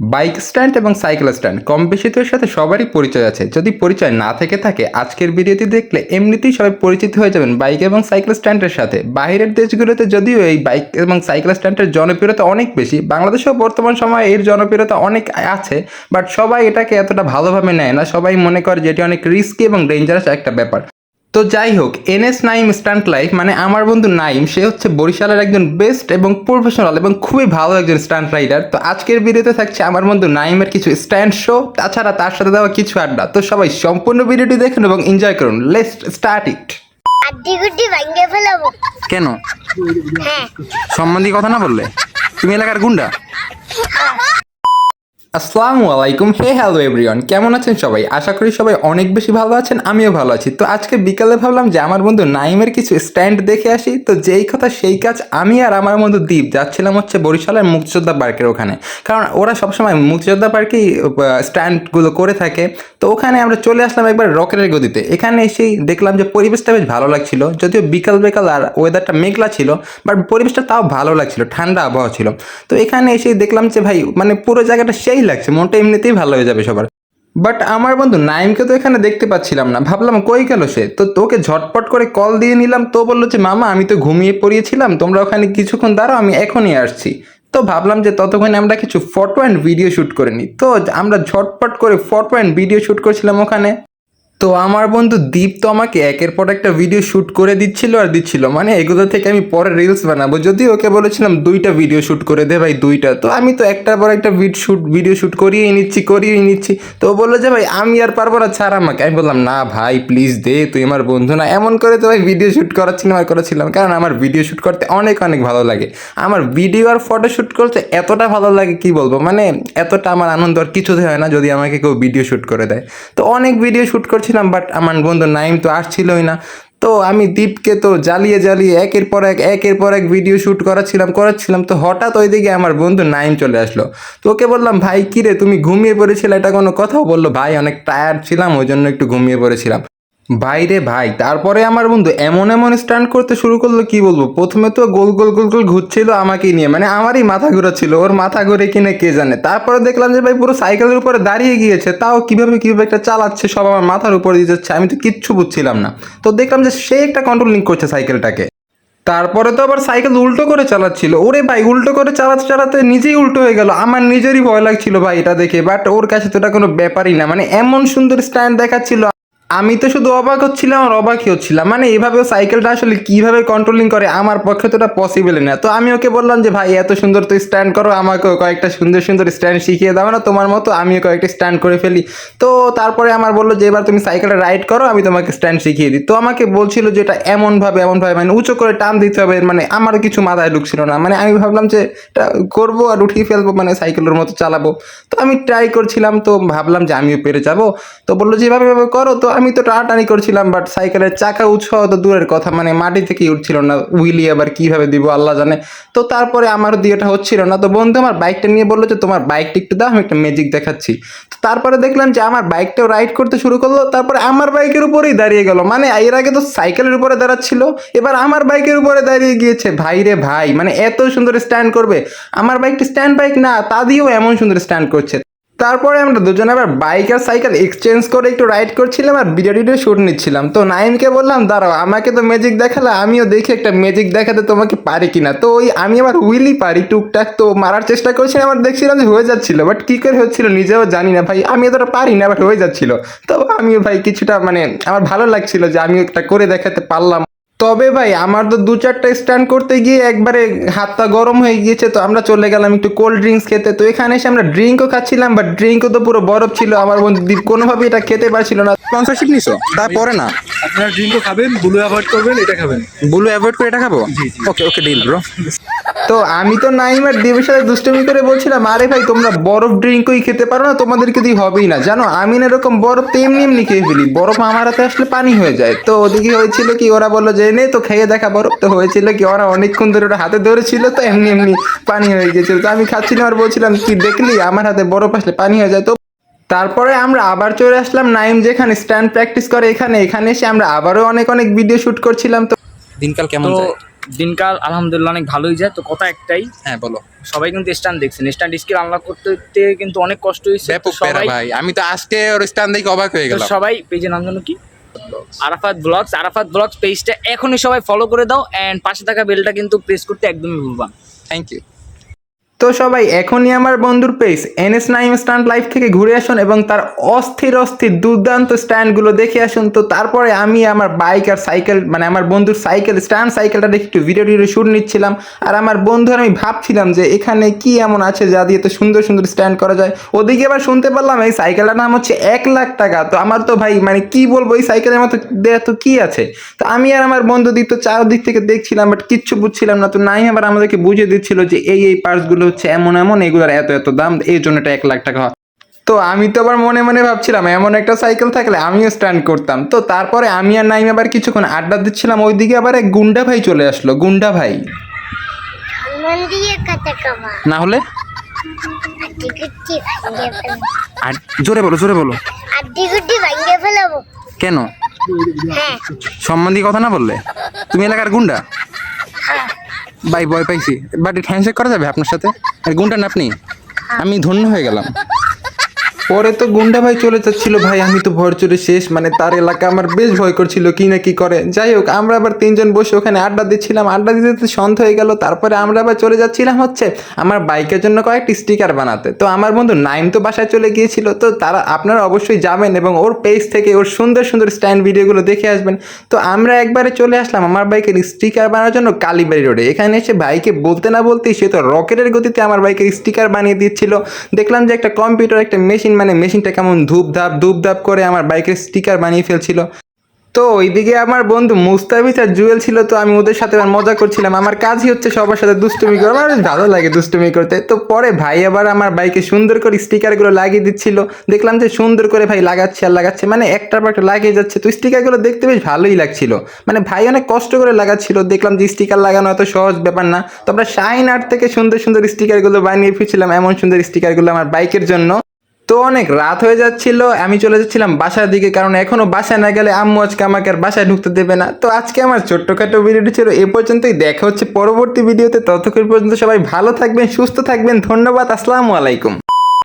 Bike stand এবং cycle stand. কম বেশি তো এর সাথে সবারই পরিচয় আছে। যদি পরিচয় না থেকে থাকে, আজকের ভিডিওটি দেখলে এমনিতেই সবাই পরিচিত হয়ে যাবেন বাইক এবং সাইকেল স্ট্যান্ডের সাথে। বাইরের দেশগুলোতে যদিও এই বাইক এবং সাইকেল স্ট্যান্ডের জনপ্রিয়তা অনেক বেশি, বাংলাদেশেও বর্তমান সময়ে এর জনপ্রিয়তা অনেক আছে, বাট সবাই এটাকে এতটা ভালোভাবে নেয় না। সবাই মনে করে যে এটি অনেক রিস্কি এবং ডেঞ্জারাস একটা ব্যাপার। তো যাই হোক এনএস নাইম স্টান্ট লাইফ মানে আমার বন্ধু নাইম সে হচ্ছে বরিশালের একজন বেস্ট এবং প্রফেশনাল এবং খুবই ভালো একজন স্টান্ট রাইডার। তো আজকের ভিডিওতে থাকছে আমার বন্ধু নাইমের কিছু স্ট্যান্ড শো তাছাড়া তার সাথে দেওয়া কিছু আড্ডা। তো সবাই সম্পূর্ণ ভিডিওটি দেখুন এবং এনজয় করুন। লেটস স্টার্ট ইট কেন? হ্যাঁ। সম্বন্ধী কথা না বললে? তুমি এলাকার গুন্ডা? আসসালামু আলাইকুম। হে হ্যালো এভরিওয়ান কেমন আছেন সবাই? আশা করি সবাই অনেক বেশি ভালো আছেন, আমিও ভালো আছি। তো আজকে বিকালে ভাবলাম যে আমার বন্ধু নাইমের কিছু স্ট্যান্ড দেখে আসি। তো যেই কথা সেই কাজ আমি আর আমার বন্ধু দ্বীপ যাচ্ছিলাম হচ্ছে বরিশালের মুক্তিযোদ্ধা পার্কের ওখানে। কারণ ওরা সবসময় মুক্তিযোদ্ধা পার্কেই স্ট্যান্ডগুলো করে থাকে। তো ওখানে আমরা চলে আসলাম একবার রকেটের গদিতে। এখানে এসেই দেখলাম যে পরিবেশটা বেশ ভালো লাগছিল। যদিও বিকাল বিকাল আর ওয়েদারটা মেঘলা ছিল বাট পরিবেশটা তাও ভালো লাগছিল, ঠান্ডা আবহাওয়া ছিল। তো এখানে এসেই দেখলাম যে ভাই মানে পুরো জায়গাটা সেই লাগছে, মনটা এমনিতেই ভালো হয়ে যাবে সবার। বাট আমার বন্ধু নাইমকে তো এখানে দেখতে পাচ্ছিলাম না, ভাবলাম কই গেল সে? তো তোকে ঝটপট করে কল দিয়ে নিলাম, তো বলল যে, মামা, আমি তো ঘুমিয়ে পড়িয়েছিলাম, তোমরা ওখানে কিছুক্ষণ দাঁড়াও, আমি এখনই আসছি। তো ভাবলাম যে, ততক্ষণে আমরা কিছু ফটো অ্যান্ড ভিডিও শ্যুট করে নিই। তো আমরা ঝটপট করে ফটো অ্যান্ড ভিডিও শ্যুট করছিলাম ওখানে। তো আমার বন্ধু দীপ তো আমাকে একের পর একটা ভিডিও শ্যুট করে দিচ্ছিল আর দিচ্ছিল। মানে এগুলো থেকে আমি পরে রিলস বানাবো। যদি ওকে বলেছিলাম দুইটা ভিডিও শ্যুট করে দে ভাই, দুইটা। তো আমি তো একটার পর একটা ভিড শ্যুট ভিডিও শ্যুট করিয়েই নিচ্ছি করিয়েই নিচ্ছি। তো বলল যে ভাই, আমি আর পারব না, ছাড় আমাকে। আমি বললাম, না ভাই প্লিজ দে, তুই আমার বন্ধু না। এমন করে তো ভাই ভিডিও শ্যুট করাচ্ছিলাম আর করেছিলাম। কারণ আমার ভিডিও শ্যুট করতে অনেক অনেক ভালো লাগে। আমার ভিডিও আর ফটো শ্যুট করতে এতটা ভালো লাগে কি বলব? মানে এতটা আমার আনন্দ আর কিছুতে হয় না যদি আমাকে কেউ ভিডিও শ্যুট করে দেয়। তো অনেক ভিডিও শ্যুট করছিলাম বাট আমার বন্ধু নাইম তো আসছিলই না। তো আমি দীপকে তো জ্বালিয়ে জ্বালিয়ে একের পর এক, একের পর এক ভিডিও শ্যুট করাচ্ছিলাম করাচ্ছিলাম। তো হঠাৎ ওইদিকে আমার বন্ধু নাইম চলে আসলো। তো ওকে বললাম, ভাই কিরে তুমি ঘুমিয়ে পড়েছিলে? এটা কোনো কথাও বলল। ভাই, অনেক টায়ার্ড ছিলাম ওই জন্য একটু ঘুমিয়ে পড়েছিলাম। ভাই রে ভাই, তারপরে আমার বন্ধু এমন এমন স্ট্যান্ড করতে শুরু করল, কি বলব? প্রথমে তো গোল গোল গোল গোল ঘুরছিল আমাকেই নিয়ে মানে আমারই মাথা ঘুরাচ্ছিল ওর মাথা ঘুরে কিনে কে জানে? তারপরে দেখলাম যে ভাই পুরো সাইকেলের উপরে দাঁড়িয়ে গিয়েছে, তাও কীভাবে কীভাবে একটা চালাচ্ছে, সব আমার মাথার উপরে দিয়ে যাচ্ছে, আমি তো কিচ্ছু বুঝছিলাম না। তো দেখলাম যে সে একটা কন্ট্রোলিং করছে সাইকেলটাকে তারপরে তো আবার সাইকেল উল্টো করে চালাচ্ছিল, ওরে ভাই উল্টো করে চালাতে চালাতে নিজেই উল্টো হয়ে গেল, আমার নিজেরই ভয় লাগছিল ভাই এটা দেখে বাট ওর কাছে তো এটা কোনো ব্যাপারই না মানে এমন সুন্দর স্ট্যান্ড দেখাচ্ছিল আমি তো শুধু অবাক হচ্ছিলাম আর অবাকই হচ্ছিলাম। মানে এভাবেও সাইকেলটা আসলে কীভাবে কন্ট্রোলিং করে আমার পক্ষে তো এটা পসিবল না। তো আমি ওকে বললাম যে, ভাই, এত সুন্দর তো স্ট্যান্ড করো আমাকে কয়েকটা সুন্দর সুন্দর স্ট্যান্ড শিখিয়ে দাও না, তোমার মতো আমিও কয়েকটা স্ট্যান্ড করে ফেলি। তো তারপরে আমার বলল যে, এবার তুমি সাইকেলটা রাইড করো, আমি তোমাকে স্ট্যান্ড শিখিয়ে দিই। তো আমাকে বলছিল যে, এটা এমনভাবে এমনভাবে মানে উঁচু করে টান দিতে হবে মানে আমার কিছু মাথায় ঢুকছিল না। মানে আমি ভাবলাম যে, এটা করব আর উঠিয়ে ফেলব মানে সাইকেলের মতো চালাবো। তো আমি ট্রাই করছিলাম, তো ভাবলাম যে, আমিও পেরে যাব। তো বলল যে, এভাবে এভাবে করো। তো আমি তো টানাটানি করছিলাম বাট সাইকেলের চাকা উৎসাহ তো দূরের কথা। মানে মাটি থেকেই উঠছিল না উইলি আবার কীভাবে দিব, আল্লাহ জানে। তো তারপরে আমার দিয়ে ওটা হচ্ছিল না। তো বন্ধু, আমার বাইকটা নিয়ে বলল যে, তোমার বাইকটা একটু দাও, আমি একটা ম্যাজিক দেখাচ্ছি। তো তারপরে দেখলাম যে, আমার বাইকটাও রাইড করতে শুরু করল। তারপরে আমার বাইকের উপরেই দাঁড়িয়ে গেল। মানে এর আগে তো সাইকেলের উপরে দাঁড়াচ্ছিল, এবার আমার বাইকের উপরে দাঁড়িয়ে গিয়েছে। ভাই রে ভাই মানে এত সুন্দর স্ট্যান্ড করবে। আমার বাইকটা স্ট্যান্ড বাইক না, তা দিয়েও এমন সুন্দর স্ট্যান্ড করছে। তারপরে আমরা দুজনে আবার বাইক আর সাইকেল এক্সচেঞ্জ করে একটু রাইড করছিলাম আর ভিডিও শ্যুট নিচ্ছিলাম। তো নাইমকে বললাম, দাঁড়াও, আমাকে তো ম্যাজিক দেখালে, আমিও দেখি একটা ম্যাজিক দেখাতে তোমাকে পারি কিনা। তো ওই আমি আবার উইলি পারি টুকটাক, তো মারার চেষ্টা করছিলাম, আবার দেখছিলাম যে হয়ে যাচ্ছিল। বাট কী করে হচ্ছিল নিজেও জানি না, ভাই, আমি এতটা পারি না বাট হয়ে যাচ্ছিল। তো আমিও ভাই কিছুটা মানে আমার ভালো লাগছিল যে আমিও একটা করে দেখাতে পারলাম। তবে ভাই আমার তো দু চারটা স্ট্যান্ড করতে গিয়ে একবারে হাতটা গরম হয়ে গিয়েছে তো আমরা চলে গেলাম একটু কোল্ড ড্রিঙ্কস খেতে। তো এখানে এসে আমরা ড্রিঙ্কও খাচ্ছিলাম বাট ড্রিঙ্কও তো পুরো বরফ ছিল আমার বন্ধু দীপ কোনোভাবেই এটা খেতে পারছিল না। স্পন্সরশিপ নিছো? তারপরে না। আপনার ড্রিঙ্কও খাবেন ব্লু অ্যাভয়েড করবেন এটা খাবেন। ব্লু অ্যাভয়েড করে এটা খাব? ওকে ওকে ডিল ব্রো তো আমি তো নাইমার দেবের সাথে দুষ্টমি করে বলছিলাম আরে ভাই তোমরা বরফ ড্রিঙ্কই খেতে পারো না তোমাদেরকে দিয়ে হবেই না। জানো আমি না এরকম বরফ তো এমনি এমনি খেয়ে ফেলি বরফ আমার হাতে আসলে পানি হয়ে যায়। তো ওদিকে হয়েছিল কি ওরা বলল যে নে তো খেয়ে দেখা বরফ তো হয়েছিল কি? ওরা অনেকক্ষণ ধরে ওটা হাতে ধরেছিল তো এমনি এমনি পানি হয়ে গেছিল। তো আমি খাচ্ছিলাম আর বলছিলাম কি দেখলি? আমার হাতে বরফ আসলে পানি হয়ে যায়। তো তারপরে আমরা আবার চলে আসলাম নাইম যেখানে স্ট্যান্ড প্র্যাকটিস করে এখানে। এখানে এসে আমরা আবারও অনেক অনেক ভিডিও শুট করছিলাম। তো দিনকাল কেমন যায়? দিনকাল আলহামদুলিল্লাহ অনেক ভালোই যায়। তো কথা একটাই হ্যাঁ বলো। সবাই কিন্তু স্ট্যান্ড দেখছেন স্ট্যান্ড স্কিল আনলক করতে করতে কিন্তু অনেক কষ্ট হয়েছে। ব্যাপক প্যারা সবাই ভাই। আমি তো আজকে ওর স্ট্যান্ড দেখে অবাক হয়ে তো গেলাম। সবাই পেজের নাম জানো কি? আরাফাত ব্লগস আরাফাত ব্লগস পেজটা এখনই সবাই ফলো করে দাও অ্যান্ড পাশে থাকা বেলটা কিন্তু প্রেস করতে একদমই ভুলবা থ্যাংক ইউ তো সবাই, এখনই আমার বন্ধুর page NS Naim stand life থেকে ঘুরে আসুন এবং তার অস্থির অস্থির দুর্দান্ত স্ট্যান্ডগুলো দেখে আসুন। তো তারপরে আমি আমার বাইক আর সাইকেল মানে আমার বন্ধুর সাইকেল স্ট্যান্ড সাইকেলটা দেখে একটু ভিডিও টিডিও শুট নিচ্ছিলাম। আর আমার বন্ধু আর আমি ভাবছিলাম যে এখানে কি এমন আছে যা দিয়ে তো সুন্দর সুন্দর স্ট্যান্ড করা যায়। ওদিকে আবার শুনতে পারলাম এই সাইকেলটার নাম হচ্ছে এক লাখ টাকা। তো আমার তো ভাই মানে কি বলব, এই সাইকেলের মতো দেয়া তো কী আছে? তো আমি আর আমার বন্ধু দিক তো চারদিক থেকে দেখছিলাম বাট কিচ্ছু বুঝছিলাম না। তো নাই আবার আমাদেরকে বুঝিয়ে দিচ্ছিল যে এই এই পার্টসগুলো হচ্ছে এমন এমন এগুলোর এত এত দাম এই জন্য এটা এক লাখ টাকা হয়। তো আমি তো আবার মনে মনে ভাবছিলাম এমন একটা সাইকেল থাকলে আমিও স্ট্যান্ড করতাম। তো তারপরে আমি আর নাইম আবার কিছুক্ষণ আড্ডা দিচ্ছিলাম ওইদিকে আবার এক গুন্ডা ভাই চলে আসলো গুন্ডা ভাই। না হলে? জোরে বলো জোরে বলো। কেন? হ্যাঁ। সম্মান দিয়ে কথা না বললে? তুমি এলাকার গুন্ডা? ভাই, ভয় পাইছি। বাট হ্যান্ডশেক করা যাবে আপনার সাথে? আর না আপনি? আমি ধন্য হয়ে গেলাম। পরে তো গুন্ডা ভাই চলে যাচ্ছিল, ভাই, আমি তো ভর শেষ। মানে তার এলাকা আমার বেশ ভয় করছিল, কি না কি করে। যাই হোক, আমরা আবার তিনজন বসে ওখানে আড্ডা দিচ্ছিলাম। আড্ডা দিতে দিতে সন্ধ্যা হয়ে গেল, তারপরে আমরা আবার চলে যাচ্ছিলাম হচ্ছে আমার বাইকের জন্য কয়েকটি স্টিকার বানাতে। তো আমার বন্ধু নাইম তো বাসায় চলে গিয়েছিল, তো তারা আপনারা অবশ্যই যাবেন এবং ওর পেজ থেকে ওর সুন্দর সুন্দর স্ট্যান্ড ভিডিওগুলো দেখে আসবেন। তো আমরা একবারে চলে আসলাম আমার বাইকের স্টিকার বানানোর জন্য কালীবাড়ি রোডে এখানে এসে ভাইকে বলতে না বলতেই সে তো রকেটের গতিতে আমার বাইকের স্টিকার বানিয়ে দিচ্ছিল। দেখলাম যে একটা কম্পিউটার একটা মেশিন মানে মেশিনটা কেমন ধূপ ধাপ ধূপ ধাপ করে আমার বাইকের স্টিকার বানিয়ে ফেলছিল। তো ওইদিকে আমার বন্ধু মুস্তাফিজ আর জুয়েল ছিল, তো আমি ওদের সাথে মজা করছিলাম। আমার কাজই হচ্ছে সবার সাথে দুষ্টুমি করা, আমার ভালো লাগে দুষ্টুমি করতে। তো পরে ভাই আবার আমার বাইকে সুন্দর করে স্টিকারগুলো লাগিয়ে দিচ্ছিল। দেখলাম যে সুন্দর করে ভাই লাগাচ্ছে আর লাগাচ্ছে মানে একটার পর একটা লাগিয়ে যাচ্ছে। তো স্টিকারগুলো দেখতে বেশ ভালোই লাগছিল। মানে ভাই অনেক কষ্ট করে লাগাচ্ছিল, দেখলাম যে স্টিকার লাগানো এত সহজ ব্যাপার না। তো আমরা শাইন আর্ট থেকে সুন্দর সুন্দর স্টিকারগুলো বানিয়ে ফিরছিলাম এমন সুন্দর স্টিকারগুলো আমার বাইকের জন্য। তো অনেক রাত হয়ে যাচ্ছিল, আমি চলে যাচ্ছিলাম বাসার দিকে কারণ এখনও বাসায় না গেলে আম্মু আজকে আমাকে আর বাসায় ঢুকতে দেবে না। তো আজকে আমার ছোট্টখাটো ভিডিওটি ছিল এ পর্যন্তই, দেখা হচ্ছে পরবর্তী ভিডিওতে, ততক্ষণ পর্যন্ত সবাই ভালো থাকবেন, সুস্থ থাকবেন, ধন্যবাদ, আসসালামু আলাইকুম।